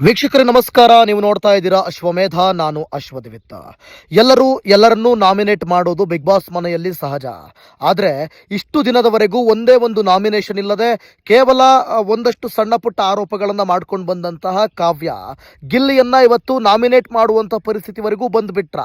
ವೀಕ್ಷಕರೇ, ನಮಸ್ಕಾರ. ನೀವು ನೋಡ್ತಾ ಇದ್ದೀರಾ ಅಶ್ವಮೇಧ, ನಾನು ಅಶ್ವದಿವಿತ್ತ. ಎಲ್ಲರೂ ಎಲ್ಲರನ್ನೂ ನಾಮಿನೇಟ್ ಮಾಡೋದು ಬಿಗ್ ಬಾಸ್ ಮನೆಯಲ್ಲಿ ಸಹಜ. ಆದರೆ ಇಷ್ಟು ದಿನದವರೆಗೂ ಒಂದೇ ಒಂದು ನಾಮಿನೇಷನ್ ಇಲ್ಲದೆ ಕೇವಲ ಒಂದಷ್ಟು ಸಣ್ಣ ಪುಟ್ಟ ಆರೋಪಗಳನ್ನು ಮಾಡ್ಕೊಂಡು ಬಂದಂತಹ ಕಾವ್ಯ ಗಿಲ್ಲಿಯನ್ನ ಇವತ್ತು ನಾಮಿನೇಟ್ ಮಾಡುವಂಥ ಪರಿಸ್ಥಿತಿವರೆಗೂ ಬಂದುಬಿಟ್ರ.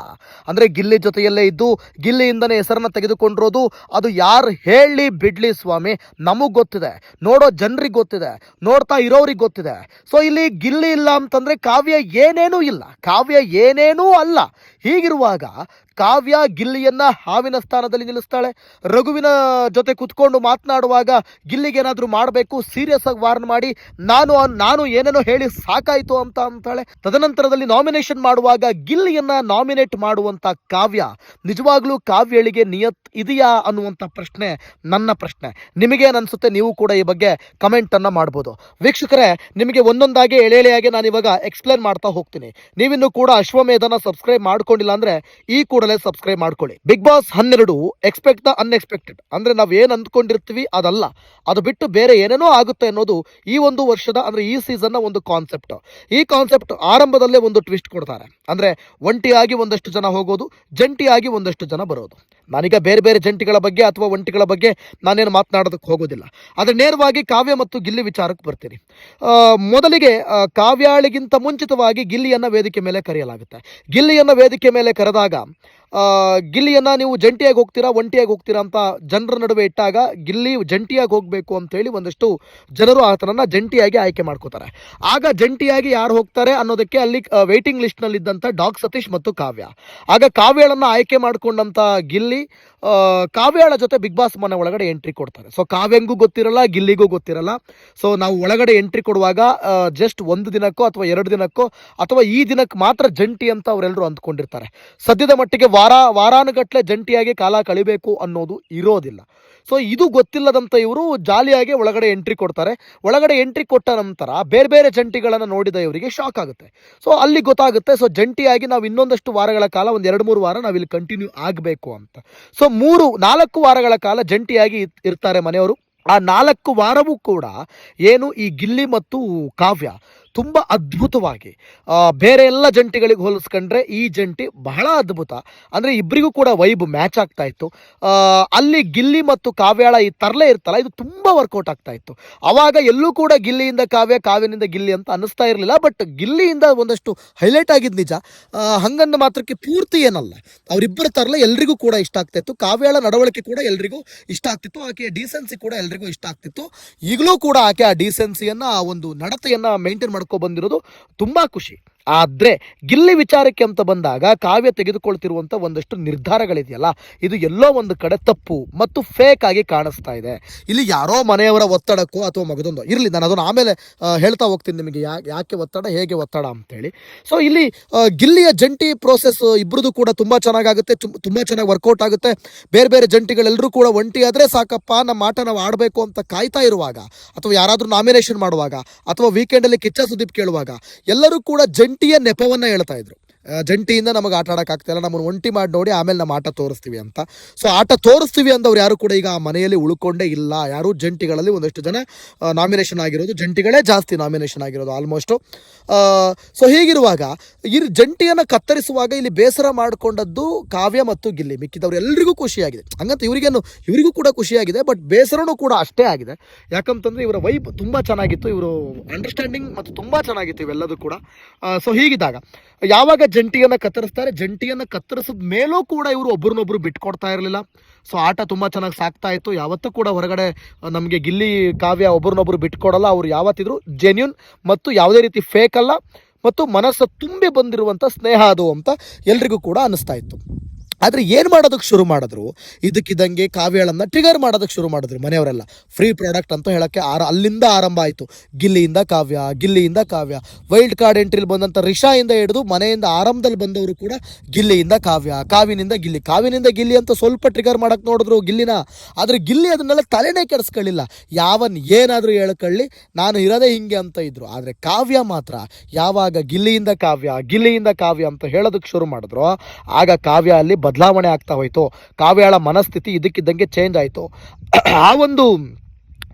ಅಂದರೆ ಗಿಲ್ಲಿ ಜೊತೆಯಲ್ಲೇ ಇದ್ದು, ಗಿಲ್ಲಿಯಿಂದನೇ ಹೆಸರನ್ನು ತೆಗೆದುಕೊಂಡಿರೋದು, ಅದು ಯಾರು ಹೇಳಿ ಬಿಡ್ಲಿ ಸ್ವಾಮಿ? ನಮಗೆ ಗೊತ್ತಿದೆ. ನೋಡೋ ಜನರಿಗೆ ಗೊತ್ತಿದೆ. ನೋಡ್ತಾ ಇರೋರಿಗೆ ಗೊತ್ತಿದೆ. ಸೊ ಇಲ್ಲಿ ಗಿಲ್ಲಿ ಇಲ್ಲ ಅಂತಂದ್ರೆ ಕಾವ್ಯ ಏನೇನೂ ಇಲ್ಲ. ಕಾವ್ಯ ಏನೇನೂ ಅಲ್ಲ. ಹೀಗಿರುವಾಗ ಕಾವ್ಯ ಗಿಲ್ಲಿಯನ್ನ ಹಾವಿನ ಸ್ಥಾನದಲ್ಲಿ ನಿಲ್ಲಿಸ್ತಾಳೆ. ರಘುವಿನ ಜೊತೆ ಕುತ್ಕೊಂಡು ಮಾತನಾಡುವಾಗ ಗಿಲ್ಲಿಗೆ ಏನಾದರೂ ಮಾಡಬೇಕು ಸೀರಿಯಸ್ ಆಗಿ ವಾರ್ನ್ ಮಾಡಿ, ನಾನು ನಾನು ಏನೇನೋ ಹೇಳಿ ಸಾಕಾಯಿತು ಅಂತ ಅಂತಾಳೆ. ತದನಂತರದಲ್ಲಿ ನಾಮಿನೇಷನ್ ಮಾಡುವಾಗ ಗಿಲ್ಲಿಯನ್ನ ನಾಮಿನೇಟ್ ಮಾಡುವಂತ ಕಾವ್ಯ. ನಿಜವಾಗ್ಲೂ ಕಾವ್ಯಳಿಗೆ ನಿಯತ್ ಇದೆಯಾ ಅನ್ನುವಂಥ ಪ್ರಶ್ನೆ, ನನ್ನ ಪ್ರಶ್ನೆ. ನಿಮಗೆ ಅನ್ಸುತ್ತೆ ನೀವು ಕೂಡ ಈ ಬಗ್ಗೆ ಕಮೆಂಟ್ ಅನ್ನ ಮಾಡ್ಬೋದು. ವೀಕ್ಷಕರೇ, ನಿಮಗೆ ಒಂದೊಂದಾಗಿ ಎಳೆ ಎಳೆಯಾಗಿ ನಾನು ಇವಾಗ ಎಕ್ಸ್ಪ್ಲೇನ್ ಮಾಡ್ತಾ ಹೋಗ್ತೀನಿ. ನೀವಿನ್ನು ಕೂಡ ಅಶ್ವಮೇಧನ ಸಬ್ಸ್ಕ್ರೈಬ್ ಮಾಡ್ಕೊಂಡಿಲ್ಲ ಅಂದ್ರೆ ಈ ಕೂಡಲೇ ಸಬ್ಸ್ಕ್ರೈಬ್ ಮಾಡ್ಕೊಳ್ಳಿ. ಬಿಗ್ ಬಾಸ್ ಹನ್ನೆರಡು ಎಕ್ಸ್ಪೆಕ್ಟ್ ದ ಅನ್ಎಕ್ಸ್ಪೆಕ್ಟೆಡ್ ಅಂದ್ರೆ ನಾವ್ ಏನ್ ಅಂದ್ಕೊಂಡಿರ್ತೀವಿ ಅದಲ್ಲ. ಅದು ಬಿಟ್ಟು ಬೇರೆ ಏನೇನೋ ಆಗುತ್ತೆ ಅನ್ನೋದು ಈ ಒಂದು ವರ್ಷದ, ಅಂದ್ರೆ ಈ ಸೀಸನ್ನ ಒಂದು ಕಾನ್ಸೆಪ್ಟ್ ಈ ಕಾನ್ಸೆಪ್ಟ್ ಆರಂಭದಲ್ಲೇ ಒಂದು ಟ್ವಿಸ್ಟ್ ಕೊಡ್ತಾರೆ. ಅಂದ್ರೆ ಒಂಟಿಯಾಗಿ ಒಂದಷ್ಟು ಜನ ಹೋಗೋದು, ಜಂಟಿಯಾಗಿ ಒಂದಷ್ಟು ಜನ ಬರೋದು. ನಾನೀಗ ಬೇರೆ ಬೇರೆ ಜಂಟಿಗಳ ಬಗ್ಗೆ ಅಥವಾ ಒಂಟಿಗಳ ಬಗ್ಗೆ ನಾನೇನು ಮಾತನಾಡೋದಕ್ಕೆ ಹೋಗೋದಿಲ್ಲ. ಆದರೆ ನೇರವಾಗಿ ಕಾವ್ಯ ಮತ್ತು ಗಿಲ್ಲಿ ವಿಚಾರಕ್ಕೆ ಬರ್ತೀನಿ. ಮೊದಲಿಗೆ ಕಾವ್ಯಾಳಿಗಿಂತ ಮುಂಚಿತವಾಗಿ ಗಿಲ್ಲಿಯನ್ನು ವೇದಿಕೆ ಮೇಲೆ ಕರೆಯಲಾಗುತ್ತೆ. ಗಿಲ್ಲಿಯನ್ನು ವೇದಿಕೆ ಮೇಲೆ ಕರೆದಾಗ ಗಿಲ್ಲಿಯನ್ನ ನೀವು ಜಂಟಿಯಾಗಿ ಹೋಗ್ತೀರಾ, ಒಂಟಿಯಾಗಿ ಹೋಗ್ತೀರಾ ಅಂತ ಜನರ ನಡುವೆ ಇಟ್ಟಾಗ ಗಿಲ್ಲಿ ಜಂಟಿಯಾಗಿ ಹೋಗಬೇಕು ಅಂತೇಳಿ ಒಂದಷ್ಟು ಜನರು ಆತನನ್ನು ಜಂಟಿಯಾಗಿ ಆಯ್ಕೆ ಮಾಡ್ಕೋತಾರೆ. ಆಗ ಜಂಟಿಯಾಗಿ ಯಾರು ಹೋಗ್ತಾರೆ ಅನ್ನೋದಕ್ಕೆ ಅಲ್ಲಿ ವೇಟಿಂಗ್ ಲಿಸ್ಟ್ನಲ್ಲಿದ್ದಂಥ ಡಾಕ್ ಸತೀಶ್ ಮತ್ತು ಕಾವ್ಯ. ಆಗ ಕಾವ್ಯಳನ್ನು ಆಯ್ಕೆ ಮಾಡಿಕೊಂಡಂಥ ಗಿಲ್ಲಿ ಕಾವ್ಯಾಳ ಜೊತೆ ಬಿಗ್ ಬಾಸ್ ಮನೆ ಒಳಗಡೆ ಎಂಟ್ರಿ ಕೊಡ್ತಾರೆ. ಸೊ ಕಾವ್ಯಂಗೂ ಗೊತ್ತಿರಲ್ಲ, ಗಿಲ್ಲಿಗೂ ಗೊತ್ತಿರಲ್ಲ. ಸೊ ನಾವು ಒಳಗಡೆ ಎಂಟ್ರಿ ಕೊಡುವಾಗ ಜಸ್ಟ್ ಒಂದು ದಿನಕ್ಕೋ ಅಥವಾ ಎರಡು ದಿನಕ್ಕೋ ಅಥವಾ ಈ ದಿನಕ್ಕೆ ಮಾತ್ರ ಜಂಟಿ ಅಂತ ಅವರೆಲ್ಲರೂ ಅಂದ್ಕೊಂಡಿರ್ತಾರೆ. ಸದ್ಯದ ಮಟ್ಟಿಗೆ ವಾರ ವಾರಾನುಗಟ್ಟಲೆ ಜಂಟಿಯಾಗಿ ಕಾಲ ಕಳಿಬೇಕು ಅನ್ನೋದು ಇರೋದಿಲ್ಲ. ಸೊ ಇದು ಗೊತ್ತಿಲ್ಲದಂತ ಇವರು ಜಾಲಿಯಾಗಿ ಒಳಗಡೆ ಎಂಟ್ರಿ ಕೊಡ್ತಾರೆ. ಒಳಗಡೆ ಎಂಟ್ರಿ ಕೊಟ್ಟ ನಂತರ ಬೇರೆ ಬೇರೆ ಜಂಟಿಗಳನ್ನು ನೋಡಿದ ಇವರಿಗೆ ಶಾಕ್ ಆಗುತ್ತೆ. ಸೊ ಅಲ್ಲಿ ಗೊತ್ತಾಗುತ್ತೆ. ಸೊ ಜಂಟಿಯಾಗಿ ನಾವು ಇನ್ನೊಂದಷ್ಟು ವಾರಗಳ ಕಾಲ, ಒಂದು ಎರಡು ಮೂರು ವಾರ ನಾವಿಲ್ಲಿ ಕಂಟಿನ್ಯೂ ಆಗಬೇಕು ಅಂತ. ಸೊ ಮೂರು, ನಾಲ್ಕು ವಾರಗಳ ಕಾಲ ಜಂಟಿಯಾಗಿ ಇರ್ತಾರೆ ಮನೆಯವರು. ಆ ನಾಲ್ಕು ವಾರವೂ ಕೂಡ ಏನು ಈ ಗಿಲ್ಲಿ ಮತ್ತು ಕಾವ್ಯ ತುಂಬ ಅದ್ಭುತವಾಗಿ. ಬೇರೆ ಎಲ್ಲ ಜಂಟಿಗಳಿಗೆ ಹೋಲಿಸ್ಕೊಂಡ್ರೆ ಈ ಜಂಟಿ ಬಹಳ ಅದ್ಭುತ. ಅಂದರೆ ಇಬ್ಬರಿಗೂ ಕೂಡ ವೈಬ್ ಮ್ಯಾಚ್ ಆಗ್ತಾ ಇತ್ತು. ಅಲ್ಲಿ ಗಿಲ್ಲಿ ಮತ್ತು ಕಾವ್ಯಾಳ ಈ ತರಲೆ ಇರ್ತಲ್ಲ, ಇದು ತುಂಬ ವರ್ಕೌಟ್ ಆಗ್ತಾ ಇತ್ತು. ಆವಾಗ ಎಲ್ಲೂ ಕೂಡ ಗಿಲ್ಲಿಯಿಂದ ಕಾವ್ಯ, ಕಾವ್ಯನಿಂದ ಗಿಲ್ಲಿ ಅಂತ ಅನ್ನಿಸ್ತಾ ಇರಲಿಲ್ಲ, ಬಟ್ ಗಿಲ್ಲಿಯಿಂದ ಒಂದಷ್ಟು ಹೈಲೈಟ್ ಆಗಿದ್ದು ನಿಜ. ಹಂಗನ್ನ ಮಾತ್ರಕ್ಕೆ ಪೂರ್ತಿ ಏನಲ್ಲ. ಅವರಿಬ್ಬರ ತರಲೆ ಎಲ್ರಿಗೂ ಕೂಡ ಇಷ್ಟ ಆಗ್ತಾ ಇತ್ತು. ಕಾವ್ಯಾಳ ನಡವಳಿಕೆ ಕೂಡ ಎಲ್ರಿಗೂ ಇಷ್ಟ ಆಗ್ತಿತ್ತು. ಆಕೆಯ ಡಿಸೆನ್ಸಿ ಕೂಡ ಎಲ್ರಿಗೂ ಇಷ್ಟ ಆಗ್ತಿತ್ತು. ಈಗಲೂ ಕೂಡ ಆಕೆ ಆ ಡಿಸೆನ್ಸಿಯನ್ನ ಆ ಒಂದು ನಡತೆಯನ್ನ ಮೇಂಟೈನ್ ಮಾಡ್ಕೊ ಬಂದಿರೋದು ತುಂಬಾ ಖುಷಿ. ಆದ್ರೆ ಗಿಲ್ಲಿ ವಿಚಾರಕ್ಕೆ ಅಂತ ಬಂದಾಗ ಕಾವ್ಯ ತೆಗೆದುಕೊಳ್ತಿರುವಂಥ ಒಂದಷ್ಟು ನಿರ್ಧಾರಗಳಿದೆಯಲ್ಲ, ಇದು ಎಲ್ಲೋ ಒಂದು ಕಡೆ ತಪ್ಪು ಮತ್ತು ಫೇಕ್ ಆಗಿ ಕಾಣಿಸ್ತಾ ಇದೆ. ಇಲ್ಲಿ ಯಾರೋ ಮನೆಯವರ ಒತ್ತಡಕ್ಕೋ ಅಥವಾ ಮಗದೊಂದು, ಇರಲಿ ನಾನು ಅದನ್ನು ಆಮೇಲೆ ಹೇಳ್ತಾ ಹೋಗ್ತೀನಿ ನಿಮಗೆ ಯಾಕೆ ಒತ್ತಡ, ಹೇಗೆ ಒತ್ತಡ ಅಂತೇಳಿ. ಸೊ ಇಲ್ಲಿ ಗಿಲ್ಲಿಯ ಜಂಟಿ ಪ್ರೋಸೆಸ್ ಇಬ್ಬರದು ಕೂಡ ತುಂಬ ಚೆನ್ನಾಗಾಗುತ್ತೆ ತುಂಬ ಚೆನ್ನಾಗಿ ವರ್ಕೌಟ್ ಆಗುತ್ತೆ. ಬೇರೆ ಬೇರೆ ಜಂಟಿಗಳೆಲ್ಲರೂ ಕೂಡ ಒಂಟಿ ಆದರೆ ಸಾಕಪ್ಪ, ನಮ್ಮ ಆಟ ನಾವು ಆಡಬೇಕು ಅಂತ ಕಾಯ್ತಾ ಇರುವಾಗ, ಅಥವಾ ಯಾರಾದರೂ ನಾಮಿನೇಷನ್ ಮಾಡುವಾಗ, ಅಥವಾ ವೀಕೆಂಡಲ್ಲಿ ಕಿಚ್ಚ ಸುದೀಪ್ ಕೇಳುವಾಗ, ಎಲ್ಲರೂ ಕೂಡ ಜಂಟಿಯ ನೆಪವನ್ನು ಹೇಳ್ತಾ ಇದ್ರು. ಜಂಟಿಯಿಂದ ನಮಗೆ ಆಟ ಆಡೋಕ್ಕಾಗ್ತಿಲ್ಲ ನಮ್ಮನ್ನು ಒಂಟಿ ಮಾಡಿ ನೋಡಿ ಆಮೇಲೆ ನಮ್ಮ ಆಟ ತೋರಿಸ್ತೀವಿ ಅಂತ. ಸೊ ಆಟ ತೋರಿಸ್ತೀವಿ ಅಂದವ್ರು ಯಾರು ಕೂಡ ಈಗ ಆ ಮನೆಯಲ್ಲಿ ಉಳ್ಕೊಂಡೇ ಇಲ್ಲ. ಯಾರು ಜಂಟಿಗಳಲ್ಲಿ ಒಂದಷ್ಟು ಜನ ನಾಮಿನೇಷನ್ ಆಗಿರೋದು ಜಂಟಿಗಳೇ ಜಾಸ್ತಿ ನಾಮಿನೇಷನ್ ಆಗಿರೋದು ಆಲ್ಮೋಸ್ಟು ಸೊ ಹೀಗಿರುವಾಗ ಈ ಜಂಟಿಯನ್ನು ಕತ್ತರಿಸುವಾಗ ಇಲ್ಲಿ ಬೇಸರ ಮಾಡಿಕೊಂಡದ್ದು ಕಾವ್ಯ ಮತ್ತು ಗಿಲ್ಲಿ. ಮಿಕ್ಕಿದವ್ರು ಎಲ್ರಿಗೂ ಖುಷಿಯಾಗಿದೆ. ಹಂಗಂತ ಇವರಿಗೇನು, ಇವರಿಗೂ ಕೂಡ ಖುಷಿಯಾಗಿದೆ ಬಟ್ ಬೇಸರನೂ ಕೂಡ ಅಷ್ಟೇ ಆಗಿದೆ. ಯಾಕಂತಂದ್ರೆ ಇವರ ವೈಬ್ ತುಂಬ ಚೆನ್ನಾಗಿತ್ತು. ಇವರು ಅಂಡರ್ಸ್ಟ್ಯಾಂಡಿಂಗ್ ಮತ್ತು ತುಂಬ ಚೆನ್ನಾಗಿತ್ತು ಇವೆಲ್ಲದೂ ಕೂಡ. ಸೊ ಹೀಗಿದ್ದಾಗ ಯಾವಾಗ ಜಂಟಿಯನ್ನು ಕತ್ತರಿಸ್ತಾರೆ? ಜಂಟಿಯನ್ನು ಕತ್ತರಿಸಿದ ಮೇಲೂ ಕೂಡ ಇವರು ಒಬ್ರನ್ನೊಬ್ರು ಬಿಟ್ಕೊಡ್ತಾ ಇರಲಿಲ್ಲ. ಸೊ ಆಟ ತುಂಬ ಚೆನ್ನಾಗಿ ಸಾಕ್ತಾ ಇತ್ತು. ಯಾವತ್ತೂ ಕೂಡ ಹೊರಗಡೆ ನಮಗೆ ಗಿಲ್ಲಿ, ಕಾವ್ಯ ಒಬ್ರನ್ನೊಬ್ರು ಬಿಟ್ಕೊಡಲ್ಲ. ಅವ್ರು ಯಾವತ್ತಿದ್ರು ಜೆನ್ಯೂನ್ ಮತ್ತು ಯಾವುದೇ ರೀತಿ ಫೇಕ್ ಅಲ್ಲ. ಮತ್ತು ಮನಸ್ಸು ತುಂಬಿ ಬಂದಿರುವಂಥ ಸ್ನೇಹ ಅದು ಅಂತ ಎಲ್ರಿಗೂ ಕೂಡ ಅನಿಸ್ತಾ ಇತ್ತು. ಆದರೆ ಏನು ಮಾಡೋದಕ್ಕೆ ಶುರು ಮಾಡಿದ್ರು? ಇದಕ್ಕಿದ್ದಂಗೆ ಕಾವ್ಯಗಳನ್ನು ಟ್ರಿಗರ್ ಮಾಡೋದಕ್ಕೆ ಶುರು ಮಾಡಿದ್ರು ಮನೆಯವರೆಲ್ಲ. ಫ್ರೀ ಪ್ರಾಡಕ್ಟ್ ಅಂತ ಹೇಳೋಕ್ಕೆ ಆರ ಅಲ್ಲಿಂದ ಆರಂಭ ಆಯಿತು. ಗಿಲ್ಲಿಯಿಂದ ಕಾವ್ಯ ಗಿಲ್ಲಿಯಿಂದ ಕಾವ್ಯ. ವೈಲ್ಡ್ ಕಾರ್ಡ್ ಎಂಟ್ರಿಲಿ ಬಂದಂಥ ರಿಷಾಯಿಂದ ಹಿಡಿದು ಮನೆಯಿಂದ ಆರಂಭದಲ್ಲಿ ಬಂದವರು ಕೂಡ ಗಿಲ್ಲಿಯಿಂದ ಕಾವ್ಯ, ಕಾವಿನಿಂದ ಗಿಲ್ಲಿ. ಕಾವಿನಿಂದ ಗಿಲ್ಲಿ ಅಂತ ಸ್ವಲ್ಪ ಟ್ರಿಗರ್ ಮಾಡಕ್ಕೆ ನೋಡಿದ್ರು ಗಿಲ್ಲಿನ. ಆದರೆ ಗಿಲ್ಲಿ ಅದನ್ನೆಲ್ಲ ತಲೆನೇ ಕೆಡಿಸ್ಕೊಳ್ಳಿಲ್ಲ. ಯಾವನ್ ಏನಾದರೂ ಹೇಳ್ಕೊಳ್ಳಿ, ನಾನು ಇರೋದೇ ಹಿಂಗೆ ಅಂತ ಇದ್ರು. ಆದರೆ ಕಾವ್ಯ ಮಾತ್ರ ಯಾವಾಗ ಗಿಲ್ಲಿಯಿಂದ ಕಾವ್ಯ ಗಿಲ್ಲಿಯಿಂದ ಕಾವ್ಯ ಅಂತ ಹೇಳೋದಕ್ಕೆ ಶುರು ಮಾಡಿದ್ರು, ಆಗ ಕಾವ್ಯ ಅಲ್ಲಿ ಬದಲಾವಣೆ ಆಗ್ತಾ ಹೋಯ್ತು. ಕಾವ್ಯಾಳ ಮನಸ್ಥಿತಿ ಇದಕ್ಕಿದ್ದಂಗೆ ಚೇಂಜ್ ಆಯಿತು. ಆ ಒಂದು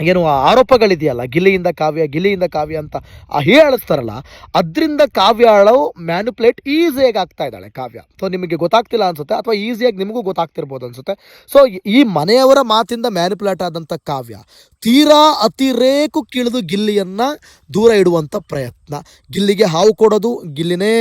ಏನು ಆರೋಪಗಳಿದೆಯಲ್ಲ, ಗಿಲ್ಲಿಯಿಂದ ಕಾವ್ಯ ಗಿಲಿಯಿಂದ ಕಾವ್ಯ ಅಂತ ಆ ಹೇಳಿಸ್ತಾರಲ್ಲ ಅದರಿಂದ ಕಾವ್ಯಾಳು ಮ್ಯಾನುಪ್ಲೇಟ್ ಈಸಿಯಾಗಿ ಆಗ್ತಾ ಇದ್ದಾಳೆ ಕಾವ್ಯ. ಸೊ ನಿಮಗೆ ಗೊತ್ತಾಗ್ತಿಲ್ಲ ಅನ್ಸುತ್ತೆ, ಅಥವಾ ಈಸಿಯಾಗಿ ನಿಮಗೂ ಗೊತ್ತಾಗ್ತಿರ್ಬೋದು ಅನ್ಸುತ್ತೆ. ಸೊ ಈ ಮನೆಯವರ ಮಾತಿಂದ ಮ್ಯಾನುಪ್ಲೇಟ್ ಆದಂಥ ಕಾವ್ಯ, ತೀರಾ ಅತಿರೇಕಕ್ಕಿಳಿದು ಗಿಲ್ಲಿಯನ್ನು ದೂರ ಇಡುವಂಥ ಪ್ರಯತ್ನ. ಗಿಲ್ಲಿಗೆ ಹಾವು ಕೊಡೋದು, ಗಿಲ್ಲಿನೇ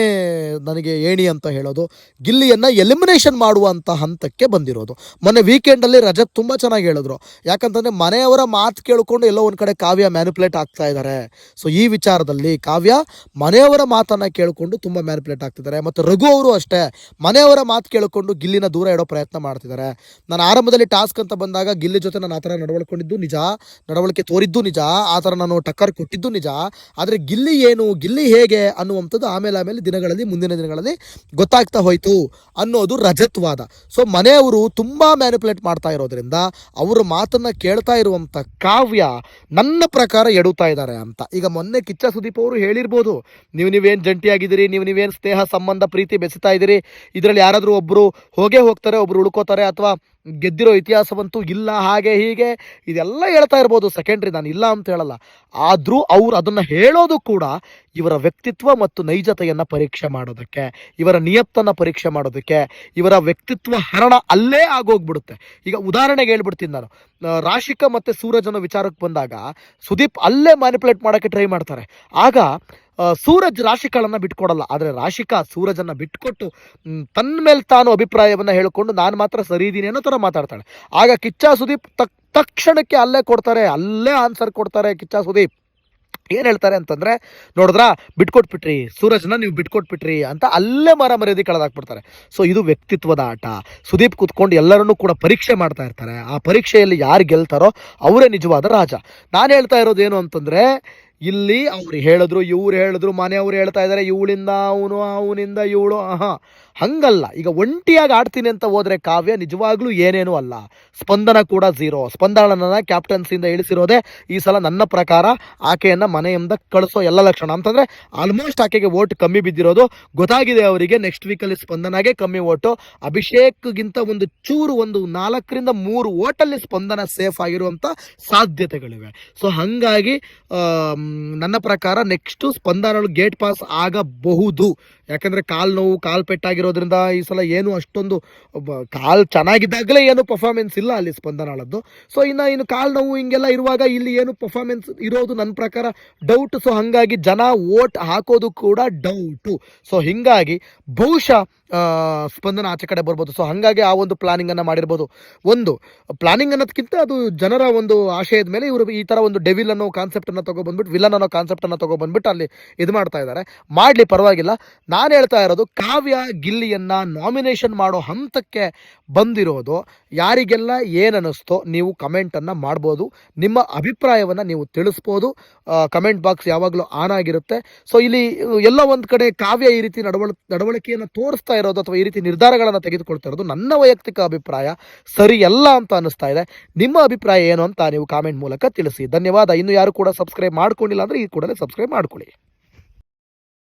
ನನಗೆ ಏಣಿ ಅಂತ ಹೇಳೋದು, ಗಿಲ್ಲಿಯನ್ನು ಎಲಿಮಿನೇಷನ್ ಮಾಡುವಂಥ ಹಂತಕ್ಕೆ ಬಂದಿರೋದು. ಮೊನ್ನೆ ವೀಕೆಂಡಲ್ಲಿ ರಜತ್ ತುಂಬ ಚೆನ್ನಾಗಿ ಹೇಳಿದ್ರು. ಯಾಕಂತಂದರೆ ಮನೆಯವರ ಮಾತು ಕೇಳಿಕೊಂಡು ಎಲ್ಲೋ ಒಂದು ಕಡೆ ಕಾವ್ಯ ಮ್ಯಾನುಪುಲೇಟ್ ಆಗ್ತಾ ಇದ್ದಾರೆ ಸೊ ಈ ವಿಚಾರದಲ್ಲಿ ಕಾವ್ಯ ಮನೆಯವರ ಮಾತನ್ನು ಕೇಳಿಕೊಂಡು ತುಂಬ ಮ್ಯಾನುಪ್ಲೇಟ್ ಆಗ್ತಿದ್ದಾರೆ. ಮತ್ತು ರಘು ಅವರು ಅಷ್ಟೇ ಮನೆಯವರ ಮಾತು ಕೇಳಿಕೊಂಡು ಗಿಲ್ಲಿನ ದೂರ ಇಡೋ ಪ್ರಯತ್ನ ಮಾಡ್ತಿದ್ದಾರೆ. ನಾನು ಆರಂಭದಲ್ಲಿ ಟಾಸ್ಕ್ ಅಂತ ಬಂದಾಗ ಗಿಲ್ಲಿ ಜೊತೆ ನಾನು ಆ ಥರ ನಡವಳ್ಕೊಂಡಿದ್ದು ನಿಜ, ನಡವಳಿಕೆ ತೋರಿದ್ದು ನಿಜ, ಆ ಥರ ನಾನು ಟಕ್ಕರ್ ಕೊಟ್ಟಿದ್ದು ನಿಜ. ಆದರೆ ಗಿಲ್ಲಿ ಏನು ಗಿಲ್ಲಿ ಹೇಗೆ ಅನ್ನುವಂಥದ್ದು ಆಮೇಲೆ ಆಮೇಲೆ ದಿನಗಳಲ್ಲಿ, ಮುಂದಿನ ದಿನಗಳಲ್ಲಿ ಗೊತ್ತಾಗ್ತಾ ಹೋಯಿತು ಅನ್ನೋದು ರಜತ್ವಾದ. ಸೊ ಮನೆಯವರು ತುಂಬ ಮ್ಯಾನಿಪುಲೇಟ್ ಮಾಡ್ತಾ ಇರೋದ್ರಿಂದ ಅವರ ಮಾತನ್ನು ಕೇಳ್ತಾ ಇರುವಂಥ ಕಾವ್ಯ ನನ್ನ ಪ್ರಕಾರ ಎಡುತ್ತಾ ಇದ್ದಾರೆ ಅಂತ. ಈಗ ಮೊನ್ನೆ ಕಿಚ್ಚ ಸುದೀಪ್ ಅವರು ಹೇಳಿರ್ಬೋದು, ನೀವು ನೀವೇನು ಜಂಟಿಯಾಗಿದ್ದೀರಿ, ನೀವು ನೀವೇನು ಸ್ನೇಹ, ಸಂಬಂಧ, ಪ್ರೀತಿ ಬೆಸಿತಾ ಇದ್ದೀರಿ, ಇದರಲ್ಲಿ ಯಾರಾದರೂ ಒಬ್ಬರು ಹೋಗೇ ಹೋಗ್ತಾರೆ ಒಬ್ಬರು ಉಳ್ಕೋತಾರೆ, ಅಥವಾ ಗೆದ್ದಿರೋ ಇತಿಹಾಸವಂತೂ ಇಲ್ಲ, ಹಾಗೆ ಹೀಗೆ. ಇದೆಲ್ಲ ಹೇಳ್ತಾ ಇರ್ಬೋದು ಸೆಕೆಂಡ್ರಿ ನಾನು ಇಲ್ಲ ಅಂತ ಹೇಳಲ್ಲ. ಆದರೂ ಅವ್ರು ಅದನ್ನು ಹೇಳೋದು ಕೂಡ ಇವರ ವ್ಯಕ್ತಿತ್ವ ಮತ್ತು ನೈಜತೆಯನ್ನು ಪರೀಕ್ಷೆ ಮಾಡೋದಕ್ಕೆ, ಇವರ ನಿಯತ್ತನ್ನು ಪರೀಕ್ಷೆ ಮಾಡೋದಕ್ಕೆ, ಇವರ ವ್ಯಕ್ತಿತ್ವ ಹರಣ ಅಲ್ಲೇ ಆಗೋಗ್ಬಿಡುತ್ತೆ. ಈಗ ಉದಾಹರಣೆಗೆ ಹೇಳ್ಬಿಡ್ತೀನಿ ನಾನು. ರಾಶಿಕ ಮತ್ತು ಸೂರಜನ ವಿಚಾರಕ್ಕೆ ಬಂದಾಗ ಸುದೀಪ್ ಅಲ್ಲೇ ಮ್ಯಾನಿಪುಲೇಟ್ ಮಾಡೋಕ್ಕೆ ಟ್ರೈ ಮಾಡ್ತಾರೆ. ಆಗ ಸೂರಜ್ ರಾಶಿಕಾಳನ್ನು ಬಿಟ್ಕೊಡಲ್ಲ. ಆದರೆ ರಾಶಿಕಾ ಸೂರಜನ್ನು ಬಿಟ್ಕೊಟ್ಟು ತನ್ನ ಮೇಲೆ ತಾನು ಅಭಿಪ್ರಾಯವನ್ನ ಹೇಳಿಕೊಂಡು ನಾನು ಮಾತ್ರ ಸರಿ ಇದ್ದೀನಿ ಅನ್ನೋ ಥರ ಮಾತಾಡ್ತಾಳೆ. ಆಗ ಕಿಚ್ಚ ಸುದೀಪ್ ತಕ್, ತಕ್ಷಣಕ್ಕೆ ಅಲ್ಲೇ ಕೊಡ್ತಾರೆ, ಅಲ್ಲೇ ಆನ್ಸರ್ ಕೊಡ್ತಾರೆ ಕಿಚ್ಚ ಸುದೀಪ್. ಏನು ಹೇಳ್ತಾರೆ ಅಂತಂದ್ರೆ, ನೋಡಿದ್ರಾ, ಬಿಟ್ಕೊಟ್ಬಿಟ್ರಿ, ಸೂರಜ್ನ ನೀವು ಬಿಟ್ಕೊಟ್ಬಿಟ್ರಿ ಅಂತ ಅಲ್ಲೇ ಮರ ಮರ್ಯಾದೆ ಕಳೆದಾಕ್ಬಿಡ್ತಾರೆ. ಸೊ ಇದು ವ್ಯಕ್ತಿತ್ವದ ಆಟ. ಸುದೀಪ್ ಕೂತ್ಕೊಂಡು ಎಲ್ಲರನ್ನೂ ಕೂಡ ಪರೀಕ್ಷೆ ಮಾಡ್ತಾ ಇರ್ತಾರೆ. ಆ ಪರೀಕ್ಷೆಯಲ್ಲಿ ಯಾರು ಗೆಲ್ತಾರೋ ಅವರೇ ನಿಜವಾದ ರಾಜ. ನಾನು ಹೇಳ್ತಾ ಇರೋದು ಏನು ಅಂತಂದ್ರೆ ಇಲ್ಲಿ ಅವ್ರು ಹೇಳಿದ್ರು ಇವ್ರು ಹೇಳಿದ್ರು ಮನೆಯವ್ರು ಹೇಳ್ತಾ ಇದ್ದಾರೆ ಇವಳಿಂದ ಅವನು ಅವನಿಂದ ಇವಳು ಆಹಾ. ಹಂಗಲ್ಲ. ಈಗ ಒಂಟಿಯಾಗಿ ಆಡ್ತೀನಿ ಅಂತ ಹೋದರೆ ಕಾವ್ಯ ನಿಜವಾಗ್ಲೂ ಏನೇನೂ ಅಲ್ಲ. ಸ್ಪಂದನ ಕೂಡ ಝೀರೋ. ಸ್ಪಂದನನ ಕ್ಯಾಪ್ಟನ್ಸಿಯಿಂದ ಇಳಿಸಿರೋದೇ ಈ ಸಲ ನನ್ನ ಪ್ರಕಾರ ಆಕೆಯನ್ನ ಮನೆಯಿಂದ ಕಳಿಸೋ ಎಲ್ಲ ಲಕ್ಷಣ. ಅಂತಂದ್ರೆ ಆಲ್ಮೋಸ್ಟ್ ಆಕೆಗೆ ಓಟ್ ಕಮ್ಮಿ ಬಿದ್ದಿರೋದು. ಗೊತ್ತಾಗಿದೆ ಅವರಿಗೆ ನೆಕ್ಸ್ಟ್ ವೀಕಲ್ಲಿ ಸ್ಪಂದನಾಗೆ ಕಮ್ಮಿ ಓಟು ಅಭಿಷೇಕ್ಗಿಂತ ಒಂದು ಚೂರು ಒಂದು ನಾಲ್ಕರಿಂದ ಮೂರು ಓಟಲ್ಲಿ ಸ್ಪಂದನ ಸೇಫ್ ಆಗಿರುವಂಥ ಸಾಧ್ಯತೆಗಳಿವೆ. ಸೊ ಹಾಗಾಗಿ ನನ್ನ ಪ್ರಕಾರ ನೆಕ್ಸ್ಟು ಸ್ಪಂದನಗಳು ಗೇಟ್ ಪಾಸ್ ಆಗಬಹುದು. ಯಾಕಂದ್ರೆ ಕಾಲು ನೋವು, ಕಾಲು ಪೆಟ್ಟಾಗಿರೋದ್ರಿಂದ ಈ ಸಲ ಏನು ಅಷ್ಟೊಂದು ಕಾಲು ಚೆನ್ನಾಗಿದ್ದಾಗಲೇ ಏನು ಪರ್ಫಾರ್ಮೆನ್ಸ್ ಇಲ್ಲ ಅಲ್ಲಿ ಸ್ಪಂದನಾಳದ್ದು. ಸೊ ಇನ್ನು ಇನ್ನು ಕಾಲು ನೋವು ಹಿಂಗೆಲ್ಲ ಇರುವಾಗ ಇಲ್ಲಿ ಏನು ಪರ್ಫಾರ್ಮೆನ್ಸ್ ಇರೋದು ನನ್ನ ಪ್ರಕಾರ ಡೌಟ್ ಸೊ ಹಾಗಾಗಿ ಜನ ವೋಟ್ ಹಾಕೋದು ಕೂಡ ಡೌಟು ಸೊ ಹಿಂಗಾಗಿ ಬಹುಶಃ ಸ್ಪಂದನ ಆಚೆ ಕಡೆ ಬರ್ಬೋದು. ಸೊ ಹಾಗಾಗಿ ಆ ಒಂದು ಪ್ಲಾನಿಂಗನ್ನು ಮಾಡಿರ್ಬೋದು. ಒಂದು ಪ್ಲಾನಿಂಗ್ ಅನ್ನೋದಕ್ಕಿಂತ ಅದು ಜನರ ಒಂದು ಆಶಯದ ಮೇಲೆ ಇವರು ಈ ಥರ ಒಂದು ಡೆವಿಲ್ ಅನ್ನೋ ಕಾನ್ಸೆಪ್ಟನ್ನು ತೊಗೊಬಂದ್ಬಿಟ್ಟು ವಿಲನ್ ಅನ್ನೋ ಕಾನ್ಸೆಪ್ಟನ್ನು ತೊಗೊಬಂದ್ಬಿಟ್ಟು ಅಲ್ಲಿ ಇದು ಮಾಡ್ತಾ ಇದ್ದಾರೆ. ಮಾಡಲಿ ಪರವಾಗಿಲ್ಲ. ನಾನು ಹೇಳ್ತಾ ಇರೋದು, ಕಾವ್ಯ ಗಿಲ್ಲಿಯನ್ನು ನಾಮಿನೇಷನ್ ಮಾಡೋ ಹಂತಕ್ಕೆ ಬಂದಿರೋದು. ಯಾರಿಗೆಲ್ಲ ಏನ್ ಅನ್ನಿಸ್ತೋ ನೀವು ಕಮೆಂಟನ್ನು ಮಾಡ್ಬೋದು. ನಿಮ್ಮ ಅಭಿಪ್ರಾಯವನ್ನು ನೀವು ತಿಳಿಸ್ಬೋದು. ಕಮೆಂಟ್ ಬಾಕ್ಸ್ ಯಾವಾಗಲೂ ಆನ್ ಆಗಿರುತ್ತೆ. ಸೊ ಇಲ್ಲಿ ಎಲ್ಲ ಒಂದು ಕಡೆ ಕಾವ್ಯ ಈ ರೀತಿ ನಡವಳ, ನಡವಳಿಕೆಯನ್ನು ತೋರಿಸ್ತಾ ಇರೋದು ಅಥವಾ ಈ ರೀತಿ ನಿರ್ಧಾರಗಳನ್ನು ತೆಗೆದುಕೊಳ್ತಾ ಇರೋದು ನನ್ನ ವೈಯಕ್ತಿಕ ಅಭಿಪ್ರಾಯ. ಸರಿಯಲ್ಲ ಅಂತ ಅನಿಸ್ತಾ ಇದೆ. ನಿಮ್ಮ ಅಭಿಪ್ರಾಯ ಏನು ಅಂತ ನೀವು ಕಾಮೆಂಟ್ ಮೂಲಕ ತಿಳಿಸಿ. ಧನ್ಯವಾದ. ಇನ್ನು ಯಾರು ಕೂಡ ಸಬ್ಸ್ಕ್ರೈಬ್ ಮಾಡ್ಕೊಂಡಿಲ್ಲ ಅಂದರೆ ಈ ಕೂಡಲೇ ಸಬ್ಸ್ಕ್ರೈಬ್ ಮಾಡ್ಕೊಳ್ಳಿ.